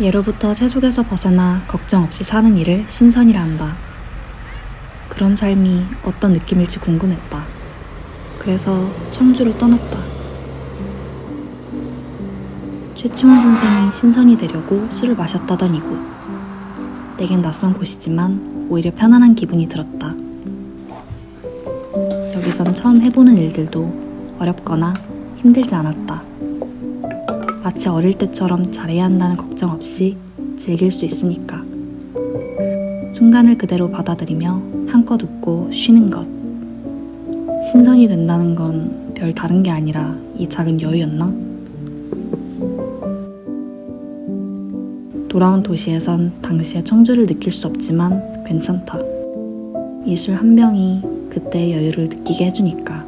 예로부터 세속에서 벗어나 걱정 없이 사는 일을 신선이라 한다. 그런 삶이 어떤 느낌일지 궁금했다. 그래서 청주로 떠났다. 최치원 선생이 신선이 되려고 술을 마셨다던 이곳. 내겐 낯선 곳이지만 오히려 편안한 기분이 들었다. 여기선 처음 해보는 일들도 어렵거나 힘들지 않았다. 마치 어릴 때처럼 잘해야 한다는 걱정 없이 즐길 수 있으니까. 순간을 그대로 받아들이며 한껏 웃고 쉬는 것. 신선이 된다는 건 별 다른 게 아니라 이 작은 여유였나? 돌아온 도시에선 당시의 청주를 느낄 수 없지만 괜찮다. 이 술 한 병이 그때의 여유를 느끼게 해주니까.